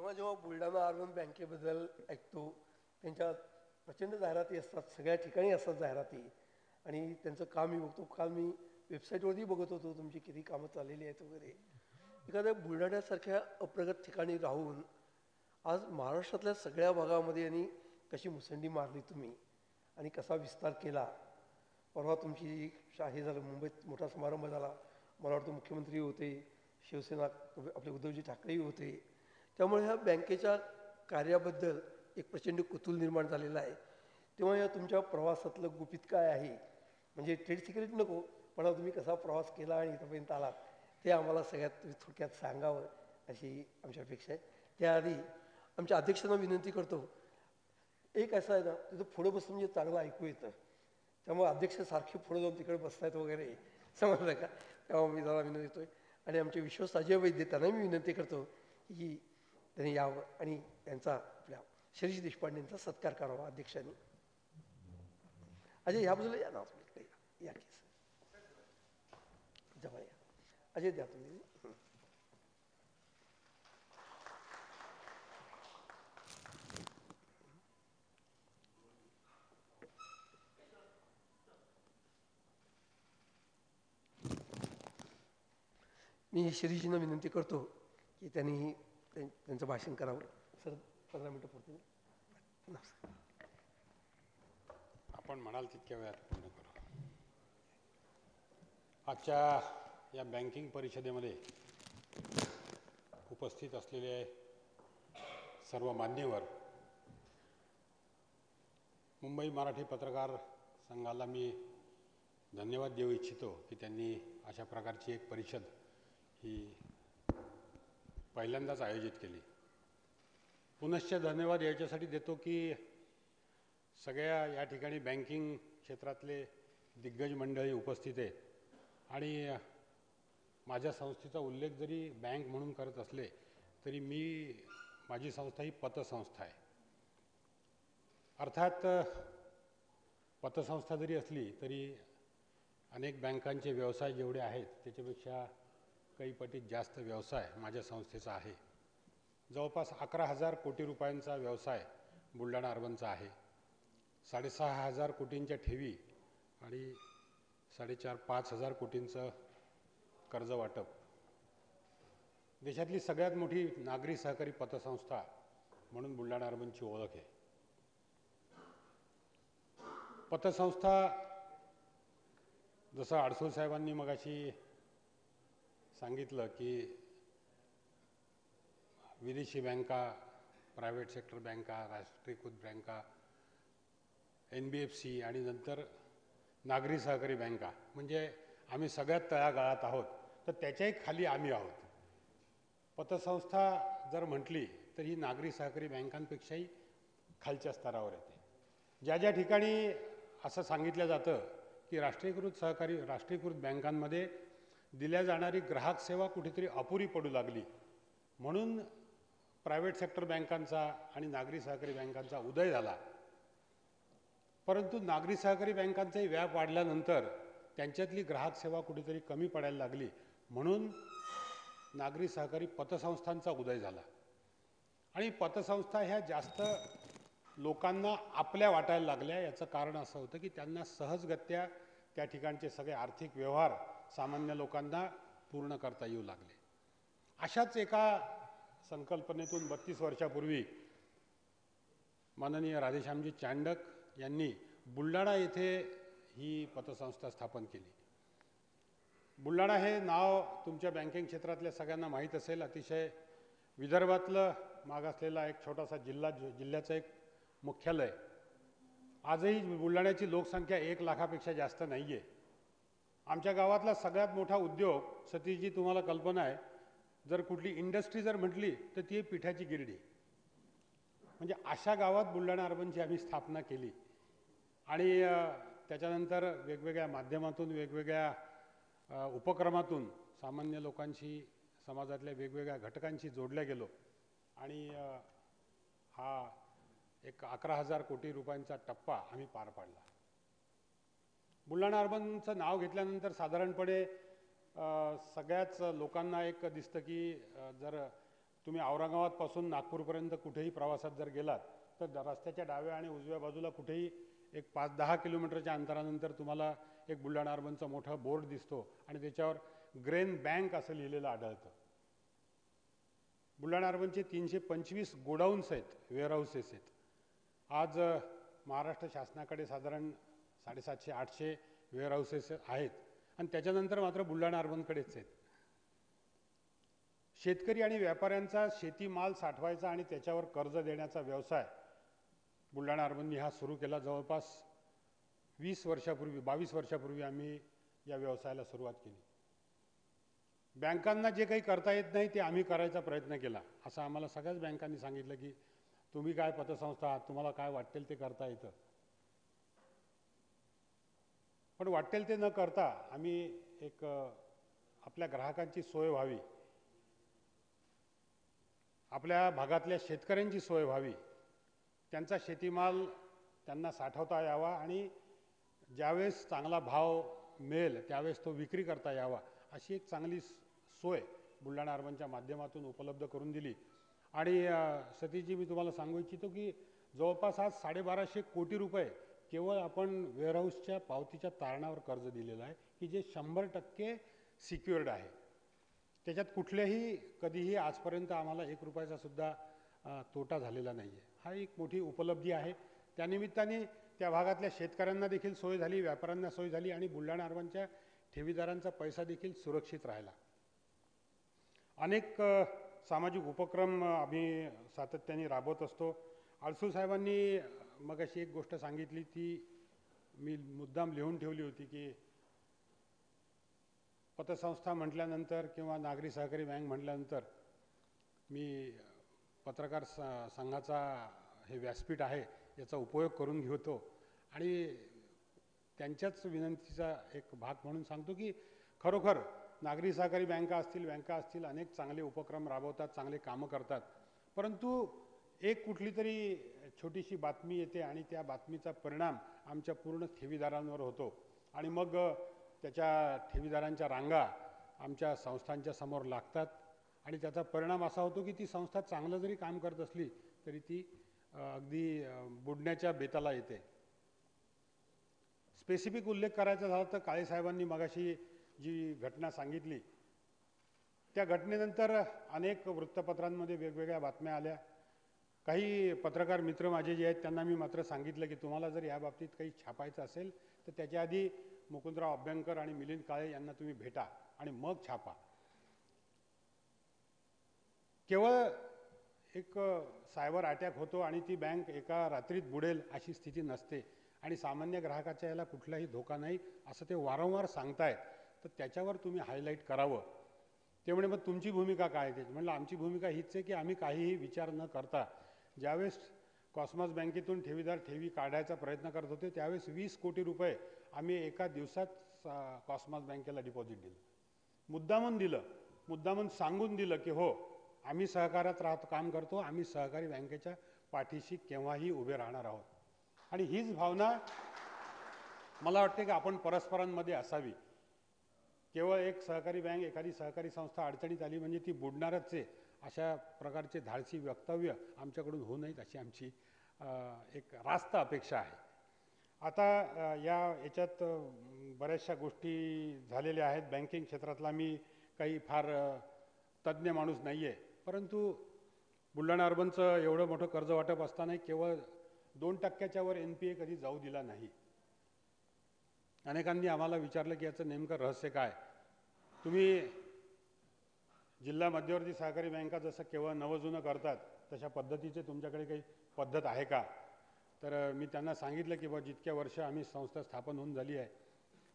जेव्हा जेव्हा बुलढाणा अर्बन बँकेबद्दल ऐकतो त्यांच्या प्रचंड जाहिराती असतात सगळ्या ठिकाणी असतात जाहिराती. आणि त्यांचं काम मी बघतो काल मी वेबसाईटवरती बघत होतो तुमची किती कामं चाललेली आहेत वगैरे. एखाद्या बुलढाण्यासारख्या अप्रगत ठिकाणी राहून आज महाराष्ट्रातल्या सगळ्या भागामध्ये यांनी कशी मुसंडी मारली तुम्ही? आणि कसा विस्तार केला? परवा तुमची शाही झालं मुंबईत मोठा समारंभ झाला. मला वाटतं मुख्यमंत्री होते शिवसेना आपले उद्धवजी ठाकरेही होते. त्यामुळे ह्या बँकेच्या कार्याबद्दल एक प्रचंड कुतूल निर्माण झालेलं आहे. तेव्हा या तुमच्या प्रवासातलं गुपित काय आहे? म्हणजे ट्रेड सिक्रेट नको पण तुम्ही कसा प्रवास केला आणि इथंपर्यंत आलात ते आम्हाला सगळ्यात तुम्ही थोडक्यात सांगावं अशी आमची अपेक्षा आहे. त्याआधी आमच्या अध्यक्षांना विनंती करतो एक असं आहे ना तिथं पुढं बसून म्हणजे चांगलं ऐकू येतं. त्यामुळे अध्यक्ष सारखे पुढं जाऊन तिकडे बसतायत वगैरे समजलं का? तेव्हा मी जरा विनंती करतोय. आणि आमचे विश्वास अजय वैद्य त्यांनाही मी विनंती करतो की त्यांनी यावं आणि त्यांचा आपल्या शिरीष देशपांडेंचा सत्कार करावा अध्यक्षांनी. अजय याबद्दल बाजूला या ना तुम्ही या. केस जवळ या. अजय द्या तुम्ही. मी शिरीषजींना विनंती करतो की त्यांनी त्यांचं भाषण करावं. सर पंधरा मिनटं पुरते नमस्कार. आपण म्हणाल तितक्या वेळात पूर्ण करू. आजच्या या बँकिंग परिषदेमध्ये उपस्थित असलेले सर्व मान्यवर मुंबई मराठी पत्रकार संघाला मी धन्यवाद देऊ इच्छितो की त्यांनी अशा प्रकारची एक परिषद ही पहिल्यांदाच आयोजित केली. पुनश्च धन्यवाद याच्यासाठी देतो की सगळ्या या ठिकाणी बँकिंग क्षेत्रातले दिग्गज मंडळी उपस्थित आहेत. आणि माझ्या संस्थेचा उल्लेख जरी बँक म्हणून करत असले तरी मी माझी संस्था ही पतसंस्था आहे. अर्थात पतसंस्था जरी असली तरी अनेक बँकांचे व्यवसाय जेवढे आहेत त्याच्यापेक्षा कैपटीत जास्त व्यवसाय माझ्या संस्थेचा आहे. जवळपास अकरा हजार कोटी रुपयांचा व्यवसाय बुलढाणा अर्बनचा आहे. साडेसहा हजार कोटींच्या ठेवी आणि साडेचार पाच हजार कोटींचं कर्ज वाटप. देशातली सगळ्यात मोठी नागरी सहकारी पतसंस्था म्हणून बुलढाणा अर्बनची ओळख आहे. पतसंस्था जसं आडसूळ साहेबांनी मगाशी सांगितलं की विदेशी बँका प्रायव्हेट सेक्टर बँका राष्ट्रीयकृत बँका एन बी एफ सी आणि नंतर नागरी सहकारी बँका. म्हणजे आम्ही सगळ्यात तळागाळात आहोत. तर त्याच्याही खाली आम्ही आहोत. पतसंस्था जर म्हटली तर ही नागरी सहकारी बँकांपेक्षाही खालच्या स्तरावर येते. ज्या ज्या ठिकाणी असं सांगितलं जातं की राष्ट्रीयकृत सहकारी राष्ट्रीयकृत बँकांमध्ये दिल्या जाणारी ग्राहक सेवा कुठेतरी अपुरी पडू लागली. म्हणून प्रायव्हेट सेक्टर बँकांचा आणि नागरी सहकारी बँकांचा उदय झाला. परंतु नागरी सहकारी बँकांचाही व्याप वाढल्यानंतर त्यांच्यातली ग्राहक सेवा कुठेतरी कमी पडायला लागली. म्हणून नागरी सहकारी पतसंस्थांचा उदय झाला. आणि पतसंस्था ह्या जास्त लोकांना आपल्या वाटायला लागल्या. याचं कारण असं होतं की त्यांना सहजगत्या त्या ठिकाणचे सगळे आर्थिक व्यवहार सामान्य लोकांना पूर्ण करता येऊ लागले. अशाच एका संकल्पनेतून बत्तीस वर्षापूर्वी माननीय राधेश्यामजी चांडक यांनी बुलढाणा येथे ही पतसंस्था स्थापन केली. बुलढाणा हे नाव तुमच्या बँकिंग क्षेत्रातल्या सगळ्यांना माहीत असेल. अतिशय विदर्भातलं मागासलेला एक छोटासा जिल्हा जिल्ह्याचं एक मुख्यालय. आजही बुलढाण्याची लोकसंख्या एक लाखापेक्षा जास्त नाही आहे आमच्या गावातला सगळ्यात मोठा उद्योग सतीशजी तुम्हाला कल्पना आहे. जर कुठली इंडस्ट्री जर म्हटली तर ती पिठाची गिरडी. म्हणजे अशा गावात बुलढाणा अर्बनची आम्ही स्थापना केली. आणि त्याच्यानंतर वेगवेगळ्या माध्यमातून वेगवेगळ्या उपक्रमातून सामान्य लोकांशी समाजातल्या वेगवेगळ्या घटकांशी जोडल्या गेलो. आणि हा एक अकरा हजार कोटी रुपयांचा टप्पा आम्ही पार पाडला. बुलढाणा अर्बनचं नाव घेतल्यानंतर साधारणपणे सगळ्याच लोकांना एक दिसतं की जर तुम्ही औरंगाबादपासून नागपूरपर्यंत कुठेही प्रवासात जर गेलात तर रस्त्याच्या डाव्या आणि उजव्या बाजूला कुठेही एक पाच दहा किलोमीटरच्या अंतरानंतर तुम्हाला एक बुलढाणा अर्बनचा मोठा बोर्ड दिसतो आणि त्याच्यावर ग्रेन बँक असं लिहिलेलं आढळतं. बुलढाणा अर्बनचे तीनशे पंचवीस गोडाऊन्स आहेत वेअरहाऊसेस आहेत. आज महाराष्ट्र शासनाकडे साधारण साडेसातशे आठशे वेअरहाऊसेस आहेत. आणि त्याच्यानंतर मात्र बुलढाणा अर्बनकडेच आहेत. शेतकरी आणि व्यापाऱ्यांचा शेतीमाल साठवायचा आणि त्याच्यावर कर्ज देण्याचा व्यवसाय बुलढाणा अर्बननी हा सुरू केला. जवळपास वीस वर्षापूर्वी बावीस वर्षापूर्वी आम्ही या व्यवसायाला सुरुवात केली. बँकांना जे काही करता येत नाही ते आम्ही करायचा प्रयत्न केला. असं आम्हाला सगळ्याच बँकांनी सांगितलं की तुम्ही काय पतसंस्था आहात? तुम्हाला काय वाटेल ते करता येतं. पण वाटेल ते न करता आम्ही एक आपल्या ग्राहकांची सोय व्हावी. आपल्या भागातल्या शेतकऱ्यांची सोय व्हावी. त्यांचा शेतीमाल त्यांना साठवता यावा आणि ज्यावेळेस चांगला भाव मिळेल त्यावेळेस तो विक्री करता यावा अशी एक चांगली सोय बुलढाणा अर्बनच्या माध्यमातून उपलब्ध करून दिली. आणि सतीजी सतीशजी मी तुम्हाला सांगू इच्छितो की जवळपास आज साडेबाराशे कोटी रुपये केवळ आपण वेअरहाऊसच्या पावतीच्या तारणावर कर्ज दिलेलं आहे की जे शंभर टक्के सिक्युअर्ड आहे. त्याच्यात कुठल्याही कधीही आजपर्यंत आम्हाला एक रुपयाचा सुद्धा तोटा झालेला नाही आहे हा एक मोठी उपलब्धी आहे. त्यानिमित्ताने त्या भागातल्या शेतकऱ्यांना देखील सोय झाली व्यापाऱ्यांना सोय झाली आणि बुलढाणा अर्बनच्या ठेवीदारांचा पैसा देखील सुरक्षित राहिला. अनेक सामाजिक उपक्रम आम्ही सातत्याने राबवत असतो. आळसू साहेबांनी मग अशी एक गोष्ट सांगितली ती मी मुद्दाम लिहून ठेवली होती की पतसंस्था म्हटल्यानंतर किंवा नागरी सहकारी बँक म्हटल्यानंतर मी पत्रकार स संघाचा हे व्यासपीठ आहे याचा उपयोग करून घेतो. आणि त्यांच्याच विनंतीचा एक भाग म्हणून सांगतो की खरोखर नागरी सहकारी बँका असतील बँका असतील अनेक चांगले उपक्रम राबवतात चांगले कामं करतात. परंतु एक कुठली तरी छोटीशी बातमी येते आणि त्या बातमीचा परिणाम आमच्या पूर्ण ठेवीदारांवर होतो. आणि मग त्याच्या ठेवीदारांच्या रांगा आमच्या संस्थांच्या समोर लागतात. आणि त्याचा परिणाम असा होतो की ती संस्था चांगलं जरी काम करत असली तरी ती अगदी बुडण्याच्या बेताला येते. स्पेसिफिक उल्लेख करायचा झाला तर काळेसाहेबांनी मगाशी जी घटना सांगितली त्या घटनेनंतर अनेक वृत्तपत्रांमध्ये वेगवेगळ्या बातम्या आल्या. काही पत्रकार मित्र माझे जे आहेत त्यांना मी मात्र सांगितलं की तुम्हाला जर या बाबतीत काही छापायचं असेल तर त्याच्या आधी मुकुंदराव अभ्यंकर आणि मिलिंद काळे यांना तुम्ही भेटा आणि मग छापा. केवळ एक सायबर अटॅक होतो आणि ती बँक एका रात्रीत बुडेल अशी स्थिती नसते आणि सामान्य ग्राहकाच्या याला कुठलाही धोका नाही असं ते वारंवार सांगतायत. तर त्याच्यावर तुम्ही हायलाईट करावं. ते म्हणे मग तुमची भूमिका काय आहे? त्याची म्हणलं आमची भूमिका हीच आहे की आम्ही काहीही विचार न करता ज्यावेळेस कॉस्मॉस बँकेतून ठेवीदार ठेवी काढायचा प्रयत्न करत होते त्यावेळेस वीस कोटी रुपये आम्ही एका दिवसात कॉस्मॉस बँकेला डिपॉझिट दिलं. मुद्दामून दिलं मुद्दामून सांगून दिलं की हो आम्ही सहकार्यात राहत काम करतो आम्ही सहकारी बँकेच्या पाठीशी केव्हाही उभे राहणार आहोत. आणि हीच भावना मला वाटते की आपण परस्परांमध्ये असावी. केवळ एक सहकारी बँक एखादी सहकारी संस्था अडचणीत आली म्हणजे ती बुडणारच आहे. अशा प्रकारचे धाडसी वक्तव्य आमच्याकडून होऊ नयेत अशी आमची एक रास्त अपेक्षा आहे. आता या याच्यात बऱ्याचशा गोष्टी झालेल्या आहेत. बँकिंग क्षेत्रातला मी काही फार तज्ज्ञ माणूस नाही आहे परंतु बुलढाणा अर्बनचं एवढं मोठं कर्ज वाटप असतानाही केवळ दोन टक्क्याच्या वर एन पी ए कधी जाऊ दिला नाही. अनेकांनी आम्हाला विचारलं की याचं नेमकं रहस्य काय? तुम्ही जिल्हा मध्यवर्ती सहकारी बँका जसं केवळ नवजुनं करतात तशा पद्धतीचे तुमच्याकडे काही पद्धत आहे का? तर मी त्यांना सांगितलं की बा जितक्या वर्ष आम्ही संस्था स्थापन होऊन झाली आहे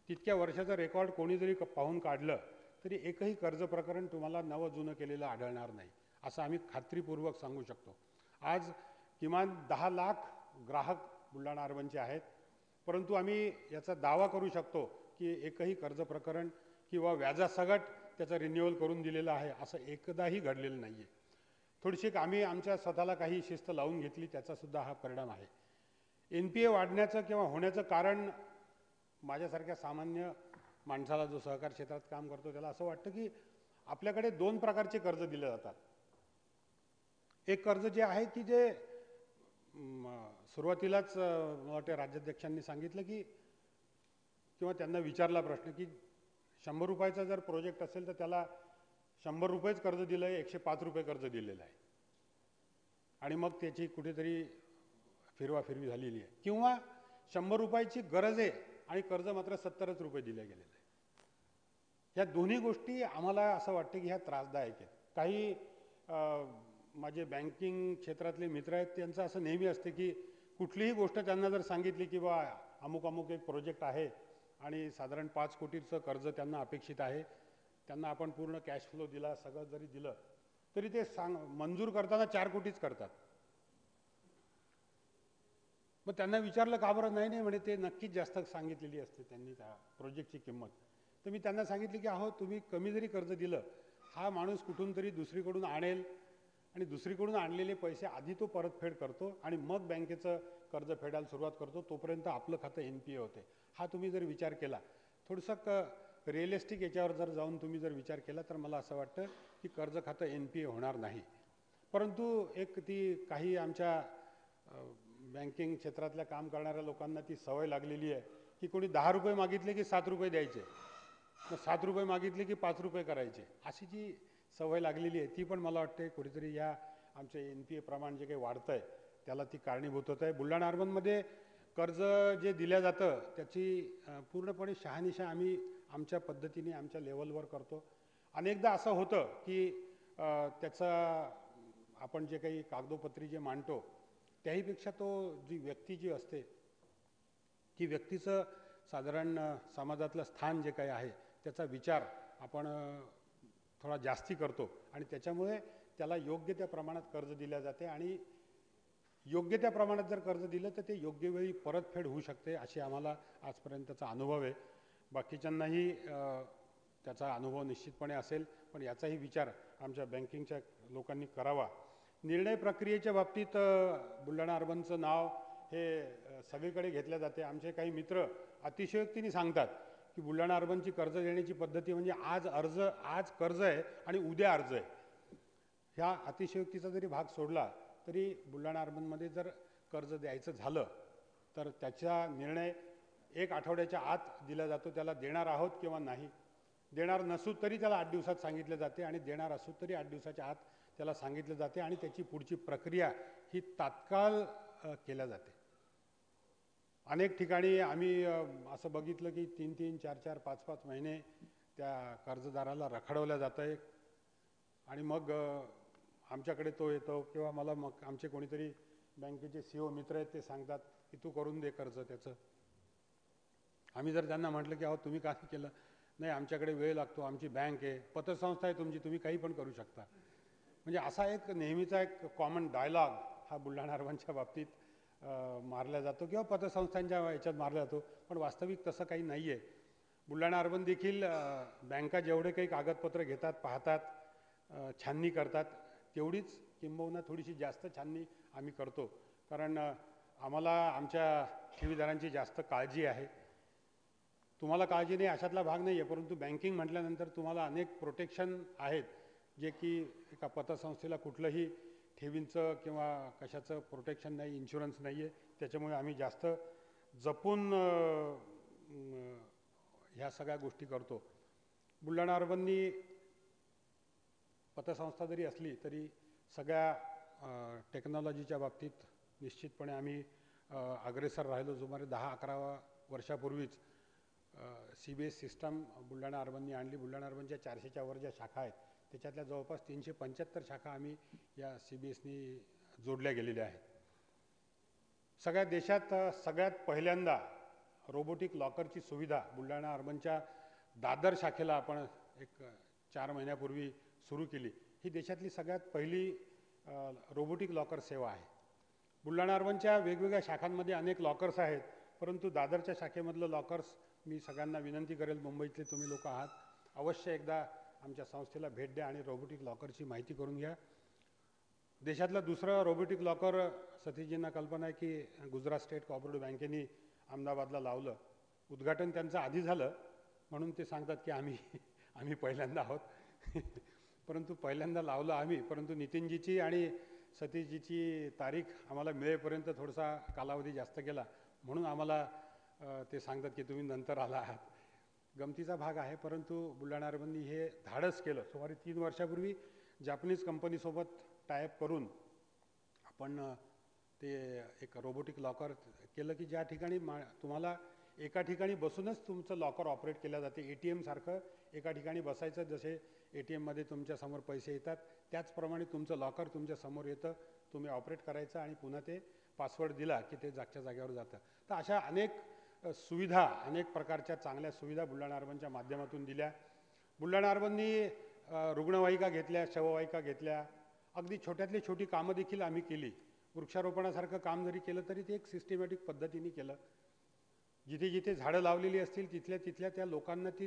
तितक्या वर्षाचं रेकॉर्ड कोणी जरी पाहून काढलं तरी एकही कर्ज प्रकरण तुम्हाला नवजुनं केलेलं आढळणार नाही असं आम्ही खात्रीपूर्वक सांगू शकतो. आज किमान दहा लाख ग्राहक बुलढाणा अर्बनचे आहेत परंतु आम्ही याचा दावा करू शकतो की एकही कर्ज प्रकरण किंवा व्याजासकट त्याचं रिन्युअल करून दिलेलं आहे असं एकदाही घडलेलं नाही आहे थोडीशी आम्ही आमच्या स्वतःला काही शिस्त लावून घेतली त्याचासुद्धा हा परिणाम आहे. एन पी ए वाढण्याचं किंवा होण्याचं कारण माझ्यासारख्या सामान्य माणसाला जो सहकार क्षेत्रात काम करतो त्याला असं वाटतं की आपल्याकडे दोन प्रकारचे कर्ज दिले जातात. एक कर्ज जे आहे की जे सुरुवातीलाच मला वाटतं राज्याध्यक्षांनी सांगितलं की किंवा त्यांना विचारला प्रश्न की शंभर रुपयाचा जर प्रोजेक्ट असेल तर त्याला शंभर रुपयेच कर्ज दिलं आहे एकशे पाच रुपये कर्ज दिलेलं आहे. आणि मग त्याची कुठेतरी फिरवाफिरवी झालेली आहे. किंवा शंभर रुपयाची गरज आहे आणि कर्ज मात्र सत्तरच रुपये दिले गेलेलं आहे ह्या दोन्ही गोष्टी आम्हाला असं वाटतं की ह्या त्रासदायक आहेत. काही माझे बँकिंग क्षेत्रातले मित्र आहेत त्यांचं असं नेहमी असते की कुठलीही गोष्ट त्यांना जर सांगितली की बा अमुक अमुक एक प्रोजेक्ट आहे आणि साधारण पाच कोटीचं कर्ज त्यांना अपेक्षित आहे. त्यांना आपण पूर्ण कॅश फ्लो दिला सगळं जरी दिलं तरी ते सांग मंजूर करताना चार कोटीच करतात. मग त्यांना विचारलं का बरं? नाही नाही म्हणे ते नक्कीच जास्त सांगितलेली असते त्यांनी त्या प्रोजेक्टची किंमत. तर मी त्यांना सांगितलं की अहो तुम्ही कमी जरी कर्ज दिलं हा माणूस कुठून तरी दुसरीकडून आणेल आणि दुसरीकडून आणलेले पैसे आधी तो परतफेड करतो आणि मग बँकेचं कर्ज फेडायला सुरुवात करतो तोपर्यंत आपलं खातं एन पी ए होते. हा तुम्ही जर विचार केला थोडंसं क रिअलिस्टिक याच्यावर जर जाऊन तुम्ही जर विचार केला तर मला असं वाटतं की कर्ज खातं एन पी ए होणार नाही. परंतु एक ती काही आमच्या बँकिंग क्षेत्रातल्या काम करणाऱ्या लोकांना ती सवय लागलेली आहे की कोणी दहा रुपये मागितले की सात रुपये द्यायचे. मग सात रुपये मागितले की पाच रुपये करायचे. अशी जी सवय लागलेली आहे ती पण मला वाटते कुठेतरी या आमच्या एन पी ए प्रमाण जे काही वाढतं आहे त्याला ती कारणीभूत होत आहे. बुलढाणा अर्बनमध्ये कर्ज जे दिलं जातं त्याची पूर्णपणे शहानिशा आम्ही आमच्या पद्धतीने आमच्या लेवलवर करतो. अनेकदा असं होतं की त्याचा आपण जे काही कागदोपत्री जे मांडतो त्याहीपेक्षा तो जी व्यक्ती जी असते ती व्यक्तीचं साधारण समाजातलं स्थान जे काही आहे त्याचा विचार आपण थोडा जास्ती करतो. आणि त्याच्यामुळे त्याला योग्य त्या प्रमाणात कर्ज दिल्या जाते आणि योग्य त्या प्रमाणात जर कर्ज दिलं तर ते योग्य वेळी परतफेड होऊ शकते अशी आम्हाला आजपर्यंतचा अनुभव आहे. बाकीच्यांनाही त्याचा अनुभव निश्चितपणे असेल पण याचाही विचार आमच्या बँकिंगच्या लोकांनी करावा. निर्णय प्रक्रियेच्या बाबतीत बुलढाणा अर्बनचं नाव हे सगळीकडे घेतल्या जाते. आमचे काही मित्र अतिशयोक्तीने सांगतात की बुलढाणा अर्बनची कर्ज देण्याची पद्धती म्हणजे आज अर्ज आज कर्ज आहे आणि उद्या अर्ज आहे. ह्या अतिशयोक्तीचा जरी भाग सोडला तरी बुलढाणा अर्बनमध्ये जर कर्ज द्यायचं झालं तर त्याचा निर्णय एक आठवड्याच्या आत दिला जातो. त्याला देणार आहोत किंवा नाही देणार नसू तरी त्याला आठ दिवसात सांगितलं जाते आणि देणार असू तरी आठ दिवसाच्या आत त्याला सांगितलं जाते आणि त्याची पुढची प्रक्रिया ही तात्काळ केल्या जाते. अनेक ठिकाणी आम्ही असं बघितलं की तीन तीन चार चार पाच पाच महिने त्या कर्जदाराला रखडवल्या जातं आहे आणि मग आमच्याकडे तो येतो किंवा मला मग आमचे कोणीतरी बँकेचे सी ओ मित्र आहेत ते सांगतात की तू करून दे कर्ज त्याचं. आम्ही जर त्यांना म्हटलं की अहो तुम्ही काय केलं? नाही आमच्याकडे वेळ लागतो आमची बँक आहे पतसंस्था आहे तुमची तुम्ही काही पण करू शकता. म्हणजे असा एक नेहमीचा एक कॉमन डायलॉग हा बुलढाणा अर्बनच्या बाबतीत मारला जातो किंवा पतसंस्थांच्या याच्यात मारला जातो. पण वास्तविक तसं काही नाही आहे बुलढाणा अर्बन देखील बँका जेवढे काही कागदपत्र घेतात पाहतात छाननी करतात तेवढीच किंबहुना थोडीशी जास्त छाननी आम्ही करतो. कारण आम्हाला आमच्या ठेवीदारांची जास्त काळजी आहे. तुम्हाला काळजी नाही अशातला भाग नाही आहे परंतु बँकिंग म्हटल्यानंतर तुम्हाला अनेक प्रोटेक्शन आहेत जे की एका पतसंस्थेला कुठलंही ठेवींचं किंवा कशाचं प्रोटेक्शन नाही इन्शुरन्स नाही आहे त्याच्यामुळे आम्ही जास्त जपून ह्या सगळ्या गोष्टी करतो. बुलढाणा अर्बननी पतसंस्था जरी असली तरी सगळ्या टेक्नॉलॉजीच्या बाबतीत निश्चितपणे आम्ही अग्रेसर राहिलो सुमारे दहा अकरा वर्षापूर्वीच. C B S system Buldhana अर्बननी आणली. बुलढाणा अर्बनच्या चारशेच्या वर ज्या शाखा आहेत त्याच्यातल्या जवळपास तीनशे पंच्याहत्तर शाखा आम्ही या सी बी एसनी जोडल्या गेलेल्या आहेत. सगळ्या देशात सगळ्यात पहिल्यांदा रोबोटिक लॉकरची सुविधा बुलढाणा अर्बनच्या दादर शाखेला आपण एक चार महिन्यापूर्वी सुरू केली. ही देशातली सगळ्यात पहिली रोबोटिक लॉकर सेवा आहे. बुलढाणा अर्बनच्या वेगवेगळ्या शाखांमध्ये अनेक लॉकर्स आहेत परंतु दादरच्या शाखेमधलं लॉकर्स मी सगळ्यांना विनंती करेल मुंबईतले तुम्ही लोक आहात अवश्य एकदा आमच्या संस्थेला भेट द्या आणि रोबोटिक लॉकरची माहिती करून घ्या. देशातलं दुसरं रोबोटिक लॉकर सतीशजींना कल्पना आहे की गुजरात स्टेट कॉपरेटिव्ह बँकेने अहमदाबादला लावलं. उद्घाटन त्यांचं आधी झालं म्हणून ते सांगतात की आम्ही आम्ही पहिल्यांदा आहोत. परंतु पहिल्यांदा लावलं आम्ही परंतु नितीनजीची आणि सतीशजीची तारीख आम्हाला मिळेपर्यंत थोडासा कालावधी जास्त गेला. म्हणून आम्हाला ते सांगतात की तुम्ही नंतर आला आहात. गमतीचा भाग आहे परंतु बुलढाणा अर्बननी हे धाडस केलं. सुमारे तीन वर्षापूर्वी जापनीज कंपनीसोबत टायअप करून आपण ते एक रोबोटिक लॉकर केलं की ज्या ठिकाणी मा तुम्हाला एका ठिकाणी बसूनच तुमचं लॉकर ऑपरेट केलं जाते ए टी एमसारखं एका ठिकाणी बसायचं जसे ए टी एममध्ये तुमच्यासमोर पैसे येतात त्याचप्रमाणे तुमचं लॉकर तुमच्यासमोर येतं तुम्ही ऑपरेट करायचं आणि पुन्हा ते पासवर्ड दिला की ते जागच्या जागेवर जातं. तर अशा अनेक सुविधा अनेक प्रकारच्या चांगल्या सुविधा बुलढाणा अर्बनच्या माध्यमातून दिल्या. बुलढाणा अर्बननी रुग्णवाहिका घेतल्या शववाहिका घेतल्या. अगदी छोट्यातली छोटी कामं देखील आम्ही केली. वृक्षारोपणासारखं काम जरी केलं तरी ते एक सिस्टमॅटिक पद्धतीने केलं. जिथे जिथे झाडं लावलेली असतील तिथल्या तिथल्या त्या लोकांना ती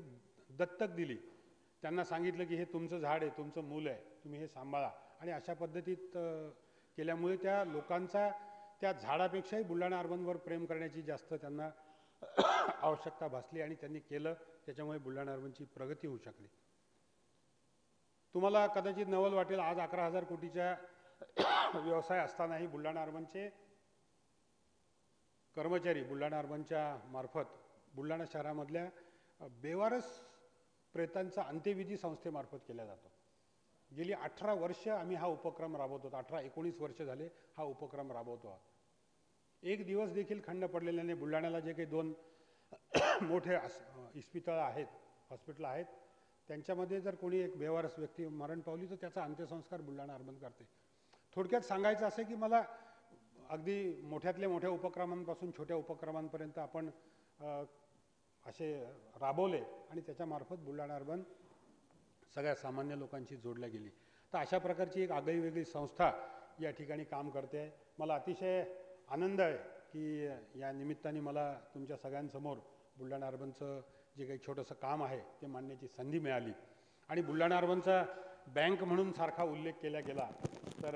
दत्तक दिली. त्यांना सांगितलं की हे तुमचं झाड आहे तुमचं मूल आहे तुम्ही हे सांभाळा. आणि अशा पद्धतीत केल्यामुळे त्या लोकांचा त्या झाडापेक्षाही बुलढाणा अर्बनवर प्रेम करण्याची जास्त त्यांना आवश्यकता भासली आणि त्यांनी केलं त्याच्यामुळे बुलढाणा अर्बनची प्रगती होऊ शकली. तुम्हाला कदाचित नवल वाटेल आज अकरा हजार कोटीच्या व्यवसाय असतानाही बुलढाणा अर्बनचे कर्मचारी बुलढाणा अर्बनच्या मार्फत बुलढाणा शहरामधल्या बेवारस प्रेतांचा अंत्यविधी संस्थेमार्फत केला जातो. गेली अठरा वर्ष आम्ही हा उपक्रम राबवतो अठरा एकोणीस वर्ष झाले हा उपक्रम राबवतो आहोत. एक दिवस देखील खंड पडलेल्याने नाही. बुलढाण्याला जे काही दोन मोठे इस्पितळं आहेत हॉस्पिटल आहेत त्यांच्यामध्ये जर कोणी एक बेवारस व्यक्ती मरण पावली तर त्याचा अंत्यसंस्कार बुलढाणा अर्बन करते. थोडक्यात सांगायचं असं की मला अगदी मोठ्यातल्या मोठ्या उपक्रमांपासून छोट्या उपक्रमांपर्यंत आपण असे राबवले आणि त्याच्यामार्फत बुलढाणा अर्बन सगळ्या सामान्य लोकांशी जोडल्या गेली. तर अशा प्रकारची एक आगळी वेगळी संस्था या ठिकाणी काम करते. आहे मला अतिशय आनंद आहे की या निमित्ताने मला तुमच्या सगळ्यांसमोर बुलढाणा अर्बनचं जे काही छोटंसं काम आहे ते मांडण्याची संधी मिळाली. आणि बुलढाणा अर्बनचा बँक म्हणून सारखा उल्लेख केला गेला तर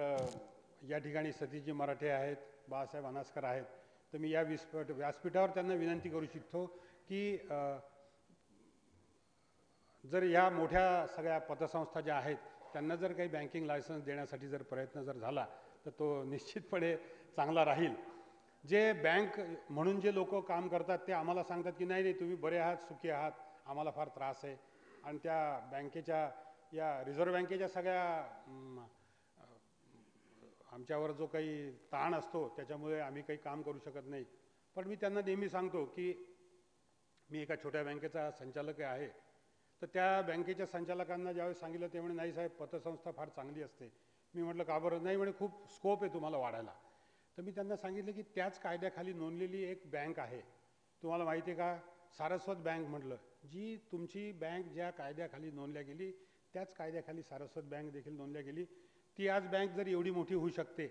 या ठिकाणी सतीशजी मराठे आहेत बाळासाहेब अनास्कर आहेत. तर मी या विस्पट व्यासपीठावर त्यांना विनंती करू इच्छितो की जर ह्या मोठ्या सगळ्या पतसंस्था ज्या आहेत त्यांना जर काही बँकिंग लायसन्स देण्यासाठी जर प्रयत्न जर झाला तर तो निश्चितपणे चांगला राहील. जे बँक म्हणून जे लोक काम करतात ते आम्हाला सांगतात की नाही नाही तुम्ही बरे आहात सुखी आहात आम्हाला फार त्रास आहे. आणि त्या बँकेच्या या रिझर्व्ह बँकेच्या सगळ्या आमच्यावर जो काही ताण असतो त्याच्यामुळे आम्ही काही काम करू शकत नाही. पण मी त्यांना नेहमी सांगतो की मी एका छोट्या बँकेचा संचालक आहे. तर त्या बँकेच्या संचालकांना ज्यावेळेस सांगितलं ते म्हणे नाही साहेब पतसंस्था फार चांगली असते. मी म्हटलं का बरं? नाही म्हणे खूप स्कोप आहे तुम्हाला वाढायला. तर मी त्यांना सांगितलं की त्याच कायद्याखाली नोंदलेली एक बँक आहे. तुम्हाला माहिती आहे का? सारस्वत बँक म्हटलं. जी तुमची बँक ज्या कायद्याखाली नोंदल्या गेली त्याच कायद्याखाली सारस्वत बँक देखील नोंदल्या गेली. ती आज बँक जर एवढी मोठी होऊ शकते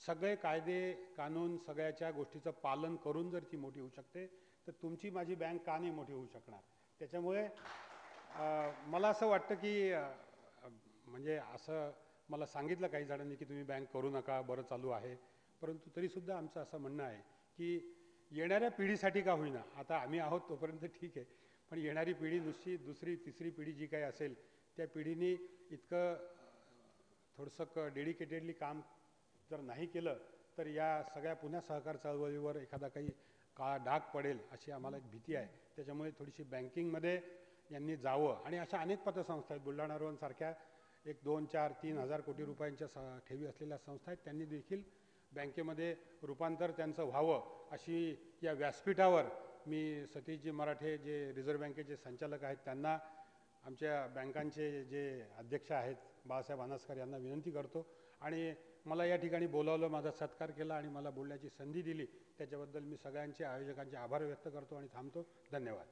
सगळे कायदे कानून सगळ्याच्या गोष्टीचं पालन करून जर ती मोठी होऊ शकते तर तुमची माझी बँक का नाही मोठी होऊ शकणार? त्याच्यामुळे मला असं वाटतं की म्हणजे असं मला सांगितलं काही जणांनी की तुम्ही बँक करू नका बरं चालू आहे. परंतु तरीसुद्धा आमचं असं म्हणणं आहे की येणाऱ्या पिढीसाठी का होईना आता आम्ही आहोत तोपर्यंत ठीक आहे पण येणारी पिढी नुसती दुसरी तिसरी पिढी जी काही असेल त्या पिढीने इतकं थोडंसं क डेडिकेटेडली काम जर नाही केलं तर या सगळ्या पुन्हा सहकार चळवळीवर एखादा काही काळा डाग पडेल अशी आम्हाला एक भीती आहे. त्याच्यामुळे थोडीशी बँकिंगमध्ये यांनी जावं. आणि अशा अनेक पतसंस्था आहेत. बुलढाणा रोहनसारख्या एक दोन चार तीन हजार कोटी रुपयांच्या स ठेवी असलेल्या संस्था आहेत. त्यांनी देखील बँकेमध्ये रूपांतर त्यांचं व्हावं अशी या व्यासपीठावर मी सतीशजी मराठे जे रिझर्व्ह बँकेचे संचालक आहेत त्यांना आमच्या बँकांचे जे अध्यक्ष आहेत बाळासाहेब अनास्कर यांना विनंती करतो. आणि मला या ठिकाणी बोलावलं माझा सत्कार केला आणि मला बोलण्याची संधी दिली. त्याच्याबद्दल मी सगळ्यांचे आयोजकांचे आभार व्यक्त करतो आणि थांबतो. धन्यवाद.